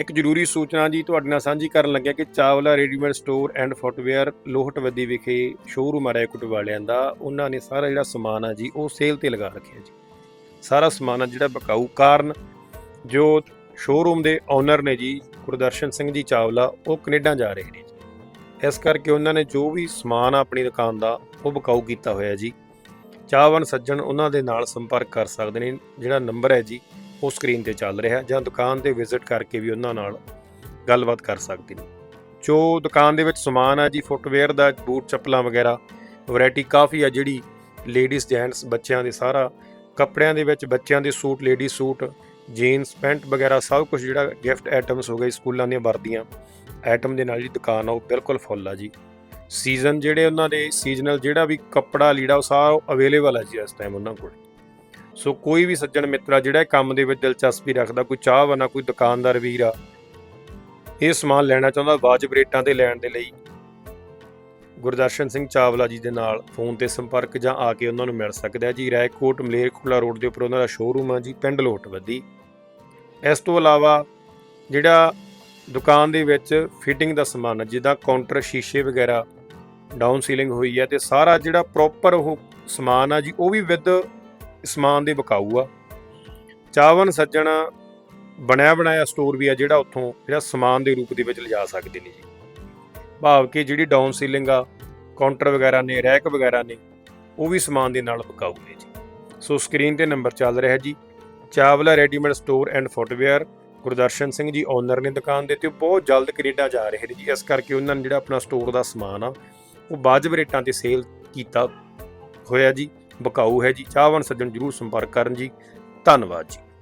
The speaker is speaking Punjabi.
ਇੱਕ ਜ਼ਰੂਰੀ ਸੂਚਨਾ ਜੀ ਤੁਹਾਡੇ ਨਾਲ ਸਾਂਝੀ ਕਰਨ ਲੱਗਿਆ ਕਿ Chawla readymade store and footwear Lohatbaddi ਵਿਖੇ ਸ਼ੋਰੂਮ ਆ ਰਿਹਾ ਕੁਟ ਵਾਲਿਆਂ ਦਾ। ਉਹਨਾਂ ਨੇ ਸਾਰਾ ਜਿਹੜਾ ਸਮਾਨ ਆ ਜੀ, ਉਹ ਸੇਲ ਤੇ ਲਗਾ ਰੱਖਿਆ ਜੀ। ਸਾਰਾ ਸਮਾਨ ਆ ਜਿਹੜਾ ਬਕਾਊ ਕਾਰਨ ਜੋ ਸ਼ੋਰੂਮ ਦੇ ਓਨਰ ਨੇ ਜੀ, ਗੁਰਦਰਸ਼ਨ ਸਿੰਘ ਜੀ ਚਾਵਲਾ, ਉਹ ਕੈਨੇਡਾ ਜਾ ਰਹੇ ਨੇ ਜੀ। ਇਸ ਕਰਕੇ ਉਹਨਾਂ ਨੇ ਜੋ ਵੀ ਸਮਾਨ ਆ ਆਪਣੀ ਦੁਕਾਨ ਦਾ, ਉਹ ਬਕਾਊ ਕੀਤਾ ਹੋਇਆ ਜੀ। ਚਾਹਵਨ ਸੱਜਣ ਉਹਨਾਂ ਦੇ ਨਾਲ ਸੰਪਰਕ ਕਰ ਸਕਦੇ ਨੇ, ਜਿਹੜਾ ਨੰਬਰ ਹੈ ਜੀ ਉਹ ਸਕਰੀਨ ਤੇ ਚੱਲ ਰਿਹਾ ਜਾਂ ਦੁਕਾਨ ਤੇ ਵਿਜ਼ਿਟ ਕਰਕੇ ਵੀ ਉਹਨਾਂ ਨਾਲ ਗੱਲਬਾਤ ਕਰ ਸਕਦੇ ਨੇ। ਜੋ ਦੁਕਾਨ ਦੇ ਵਿੱਚ ਸਮਾਨ ਆ ਜੀ, ਫੁੱਟਵੇਅਰ ਦਾ, ਬੂਟ ਚੱਪਲਾਂ ਵਗੈਰਾ, ਵੈਰਾਈਟੀ ਕਾਫੀ ਆ ਜਿਹੜੀ ਲੇਡੀਜ਼, ਜੈਂਟਸ, ਬੱਚਿਆਂ ਦੇ ਸਾਰਾ ਕੱਪੜਿਆਂ ਦੇ ਵਿੱਚ ਬੱਚਿਆਂ ਦੇ suit lady suit, jeans, pant ਵਗੈਰਾ ਸਭ ਕੁਝ ਜਿਹੜਾ ਗਿਫਟ ਆਈਟਮਸ ਹੋ ਗਏ ਸਕੂਲਾਂ ਦੀਆਂ ਵਰਦੀਆਂ, ਆਈਟਮ ਦੇ ਨਾਲ ਜਿਹੜੀ ਦੁਕਾਨ ਆ ਉਹ ਬਿਲਕੁਲ ਫੁੱਲ ਆ ਜੀ। ਸੀਜ਼ਨ ਜਿਹੜੇ ਉਹਨਾਂ ਦੇ, ਸੀਜ਼ਨਲ ਜਿਹੜਾ ਵੀ ਕੱਪੜਾ, ਲੀੜਾ ਉਹ ਸਾਰਾ ਅਵੇਲੇਬਲ ਆ ਜੀ ਇਸ ਟਾਈਮ ਉਹਨਾਂ ਕੋਲ। ਸੋ ਕੋਈ ਵੀ ਸੱਜਣ ਮਿੱਤਰਾ ਜਿਹੜਾ ਇਹ ਕੰਮ ਦੇ ਵਿੱਚ ਦਿਲਚਸਪੀ ਰੱਖਦਾ, ਕੋਈ ਚਾਹਵਾਨਾ ਕੋਈ ਦੁਕਾਨਦਾਰ ਵੀਰ ਆ, ਇਹ ਸਮਾਨ ਲੈਣਾ ਚਾਹੁੰਦਾ ਵਾਜਬ ਰੇਟਾਂ ਤੇ ਲੈਣ ਦੇ ਲਈ। ਗੁਰਦਰਸ਼ਨ ਸਿੰਘ ਚਾਵਲਾ ਜੀ ਦੇ ਨਾਲ ਫੋਨ ਤੇ ਸੰਪਰਕ ਜਾਂ ਆ ਕੇ ਉਹਨਾਂ ਨੂੰ ਮਿਲ ਸਕਦਾ ਹੈ ਜੀ। ਰਾਏਕੋਟ ਮਲੇਰਕੋਟਲਾ ਰੋਡ ਦੇ ਉੱਪਰ ਉਹਨਾਂ ਦਾ ਸ਼ੋਰੂਮ ਆ ਜੀ, ਪਿੰਡ ਲੋਟਵੱਦੀ। ਇਸ ਤੋਂ ਇਲਾਵਾ ਜਿਹੜਾ ਦੁਕਾਨ ਦੇ ਵਿੱਚ ਫਿਟਿੰਗ ਦਾ ਸਮਾਨ ਹੈ ਜਿੱਦਾਂ ਕਾਊਂਟਰ ਸ਼ੀਸ਼ੇ ਵਗੈਰਾ ਡਾਊਨ ਸੀਲਿੰਗ ਹੋਈ ਹੈ ਤੇ ਸਾਰਾ ਜਿਹੜਾ ਪ੍ਰੋਪਰ ਉਹ ਸਮਾਨ ਆ ਜੀ, ਉਹ ਵੀ ਵਿਦ ਸਮਾਨ ਦੇ ਬਕਾਊ ਆ। ਚਾਵਨ ਸੱਜਣ ਬਣਿਆ ਬਣਾਇਆ ਸਟੋਰ ਵੀ ਆ ਜਿਹੜਾ ਉੱਥੋਂ ਜਿਹੜਾ ਸਮਾਨ ਦੇ ਰੂਪ ਦੇ ਵਿੱਚ ਲਿਜਾ ਸਕਦੇ ਨੇ ਜੀ। ਭਾਵ ਕਿ ਜਿਹੜੀ ਡਾਊਨ ਸੀਲਿੰਗ ਆ ਕਾਊਂਟਰ ਵਗੈਰਾ ਨੇ ਰੈਕ ਵਗੈਰਾ ਨੇ, ਉਹ ਵੀ ਸਮਾਨ ਦੇ ਨਾਲ ਬਕਾਊ ਨੇ ਜੀ। ਸੋ ਸਕਰੀਨ ਤੇ ਨੰਬਰ ਚੱਲ ਰਿਹਾ ਜੀ। Chawla readymade store and footwear Gurdarshan Singh ji owner ਨੇ ਦੁਕਾਨ ਦੇ ਤੇ ਉਹ ਬਹੁਤ ਜਲਦ ਕੈਨੇਡਾ ਜਾ ਰਹੇ ਨੇ ਜੀ। ਇਸ ਕਰਕੇ ਉਹਨਾਂ ਨੇ ਜਿਹੜਾ ਆਪਣਾ ਸਟੋਰ ਦਾ ਸਮਾਨ ਆ, ਉਹ ਵਾਜਬ ਰੇਟਾਂ ਤੇ ਸੇਲ ਕੀਤਾ ਹੋਇਆ ਜੀ। ਬਕਾਊ ਹੈ ਜੀ। ਚਾਹਵਨ ਸੱਜਣ ਜਰੂਰ ਸੰਪਰਕ ਕਰਨ ਜੀ। ਧੰਨਵਾਦ ਜੀ।